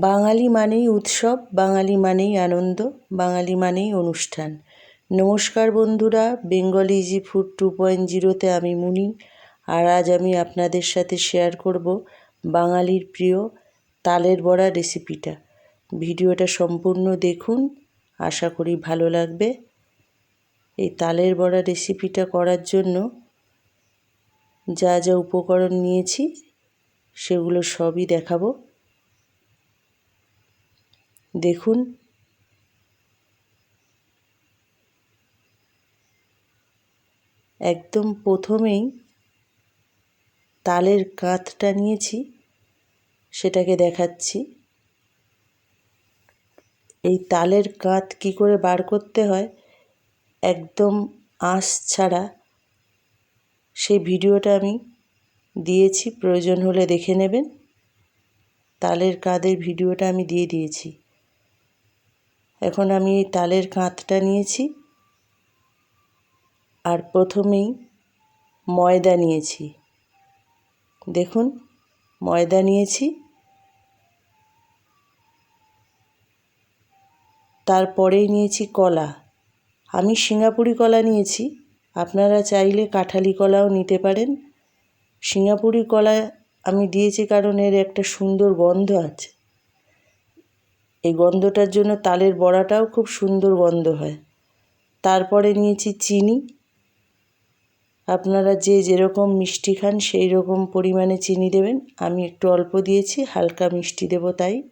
বাঙালি মানেই উৎসব, বাঙালি মানেই আনন্দ, বাঙালি মানেই অনুষ্ঠান। নমস্কার বন্ধুরা, Bengal easy food two point জিরোতে আমি মুনি, আর আজ আমি আপনাদের সাথে শেয়ার করব বাঙালির প্রিয় তালের বড়া রেসিপিটা। ভিডিওটা সম্পূর্ণ দেখুন, আশা করি ভালো লাগবে। এই তালের বড়া রেসিপিটা করার জন্য যা যা উপকরণ নিয়েছি, সেগুলো সবই দেখাবো। দেখুন। একদম প্রথমেই তালের কাঁধটা নিয়েছি, সেটাকে দেখাচ্ছি। এই তালের কাঁধ কি করে বার করতে হয়, একদম আঁশ ছাড়া সেই ভিডিওটা আমি দিয়েছি, প্রয়োজন হলে দেখে নেবেন। তালের কাঁধের ভিডিওটা আমি দিয়ে দিয়েছি। এখন আমি এই তালের কাঁধটা নিয়েছি আর প্রথমেই ময়দা নিয়েছি। দেখুন, ময়দা নিয়েছি। তারপরেই নিয়েছি কলা। আমি সিঙ্গাপুরি কলা নিয়েছি। আপনারা চাইলে কাঁঠালি কলাও নিতে পারেন। সিঙ্গাপুরি কলা আমি দিয়েছি কারণ এর একটা সুন্দর গন্ধ আছে। এই গন্ধটার জন্য তালের বড়াটাও খুব সুন্দর গন্ধ হয়। তারপরে নিয়েছি চিনি। আপনারা যে যেরকম মিষ্টি খান সেই রকম পরিমাণে চিনি দেবেন। আমি একটু অল্প দিয়েছি, হালকা মিষ্টি দেব তাই।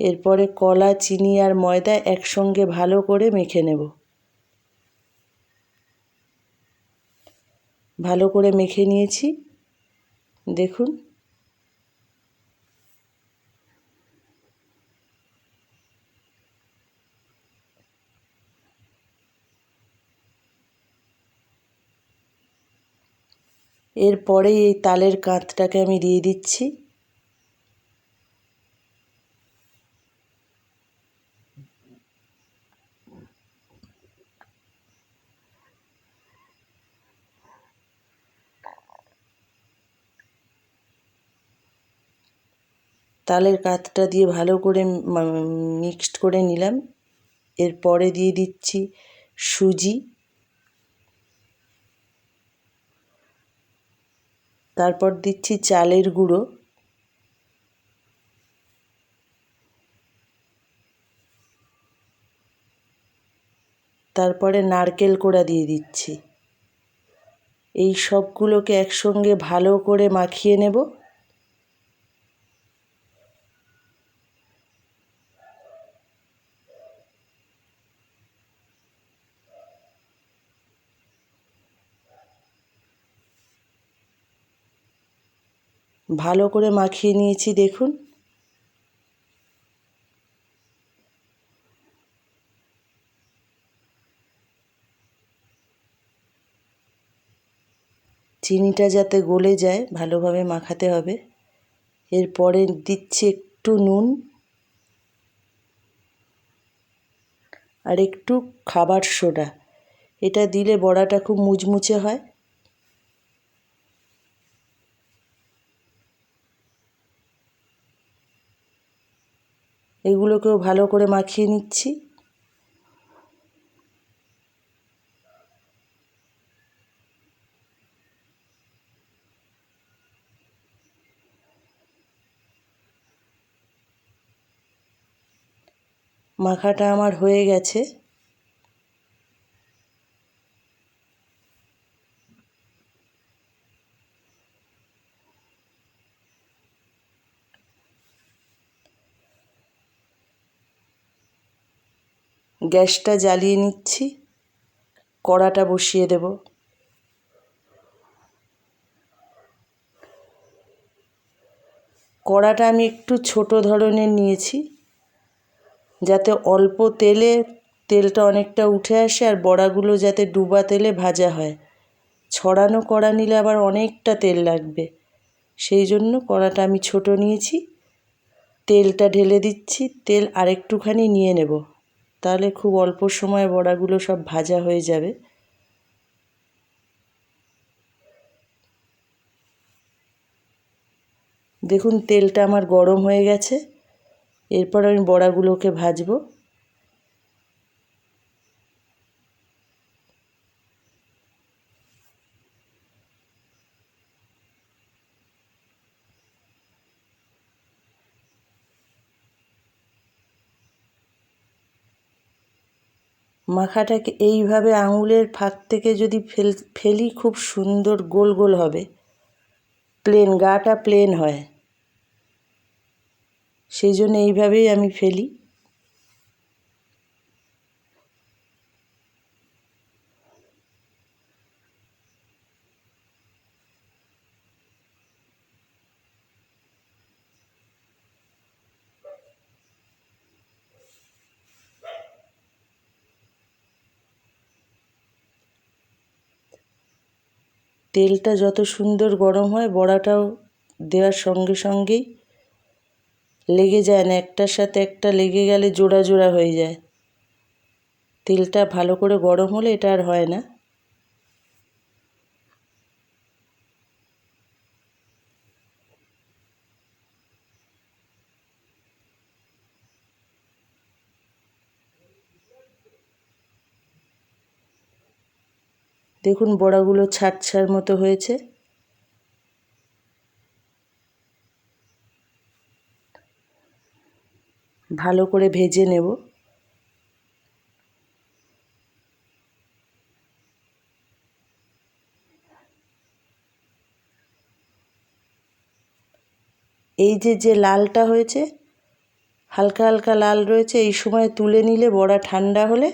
এরপরে কলা, চিনি আর ময়দা একসঙ্গে ভালো করে মেখে নেব। ভালো করে মেখে নিয়েছি। দেখুন। এরপরেই এই তালের কাঁধটাকে আমি দিয়ে দিচ্ছি। তালের কাতটা দিয়ে ভালো করে মিক্সড করে নিলাম। এরপরে দিয়ে দিচ্ছি সুজি। তারপর দিচ্ছি চালের গুঁড়ো। তারপরে নারকেল কোড়া দিয়ে দিচ্ছি। এই সবগুলোকে একসঙ্গে ভালো করে মাখিয়ে নেব। ভালো করে মাখিয়ে নিয়েছি, দেখুন। চিনিটা যাতে গলে যায়, ভালোভাবে মাখাতে হবে। এরপরে দিচ্ছি একটু নুন। আর একটু খাবার সোডা। এটা দিলে বড়াটা খুব মুচমুচে হয়। এগুলোকেও ভালো করে মাখিয়ে নিচ্ছি। মাখাটা আমার হয়ে গেছে। গ্যাসটা জ্বালিয়ে নিচ্ছি, কড়াটা বসিয়ে দেব। কড়াটা আমি একটু ছোট ধরনের নিয়েছি, যাতে অল্প তেলে তেলটা অনেকটা উঠে আসে আর বড়াগুলো যাতে ডুবা তেলে ভাজা হয়। ছড়ানো কড়া নিলে আবার অনেকটা তেল লাগবে, সেই জন্য কড়াটা আমি ছোট নিয়েছি। তেলটা ঢেলে দিচ্ছি, তেল আরেকটুখানি নিয়ে নেব। তাহলে খুব অল্প সময়ে বড়াগুলো সব ভাজা হয়ে যাবে। দেখুন তেলটা আমার গরম হয়ে গেছে। এরপর আমি বড়াগুলোকে ভাজবো। মাখাটাকে এইভাবে আঙুলের ফাঁক থেকে যদি ফেল, ফেলি খুব সুন্দর গোল গোল হবে। প্লেন, গাটা প্লেন হয়। সেই জন্য এইভাবেই আমি ফেলি। তেলটা যত সুন্দর গরম হয়, বড়াটাও দেওয়ার সঙ্গে সঙ্গেই লেগে যায় না, একটার সাথে একটা লেগে গেলে জোড়া জোড়া হয়ে যায়। তেলটা ভালো করে গরম হলে এটা আর হয় না। দেখুন বড়াগুলো ছাড় ছাড় মতো হয়েছে। ভালো করে ভেজে নেব। এই যে যে লালটা হয়েছে, হালকা হালকা লাল রয়েছে, এই সময় তুলে নিলে বড়া ঠান্ডা হলে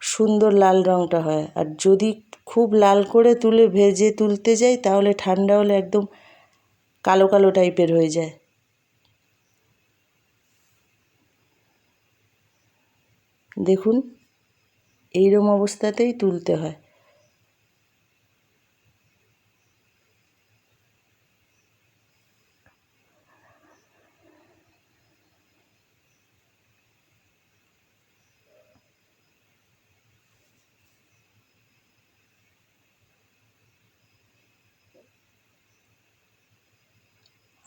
সুন্দর লাল রঙটা হয়। আর যদি খুব লাল করে তুলে ভেজে তুলতে যাই, তাহলে ঠান্ডা হলে একদম কালো কালো টাইপের হয়ে যায়। দেখুন এইরকম অবস্থাতেই তুলতে হয়।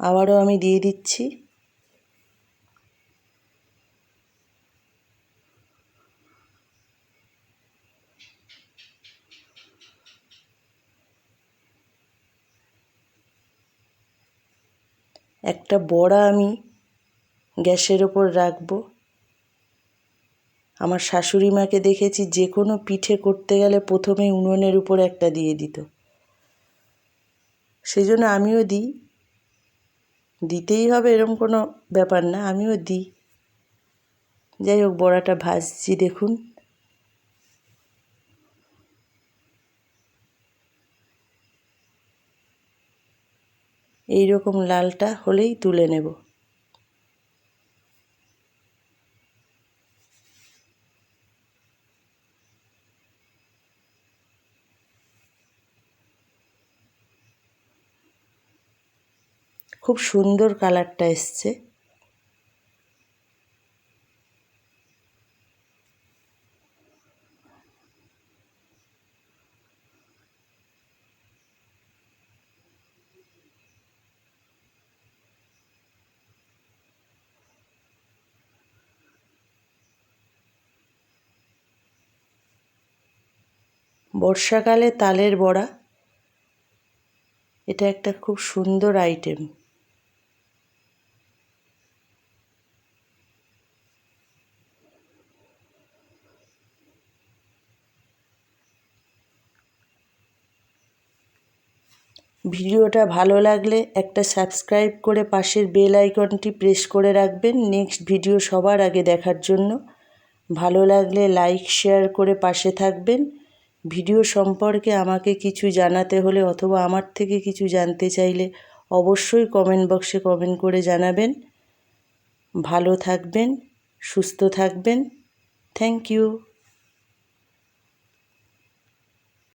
আবারও আমি দিয়ে দিচ্ছি। একটা বড়া আমি গ্যাসের ওপর রাখব। আমার শাশুড়ি মাকে দেখেছি যে কোনো পিঠে করতে গেলে প্রথমে উনুনের উপর একটা দিয়ে দিত। সেই জন্য আমিও দিই। দিতেই হবে এরম কোনো ব্যাপার না, আমিও দিই। যাই হোক, বড়াটা ভাজছি, দেখুন। এই রকম লালটা হলেই তুলে নেব। খুব সুন্দর কালারটা এসছে। বর্ষাকালে তালের বড়া। এটা একটা খুব সুন্দর আইটেম ভিডিওটা ভালো লাগলে একটা সাবস্ক্রাইব করে পাশের বেল আইকনটি প্রেস করে রাখবেন নেক্সট ভিডিও সবার আগে দেখার জন্য। ভালো লাগলে লাইক, শেয়ার করে পাশে থাকবেন। ভিডিও সম্পর্কে আমাকে কিছু জানাতে হলে অথবা আমার থেকে কিছু জানতে চাইলে অবশ্যই কমেন্ট বক্সে কমেন্ট করে জানাবেন। ভালো থাকবেন, সুস্থ থাকবেন। Thank you.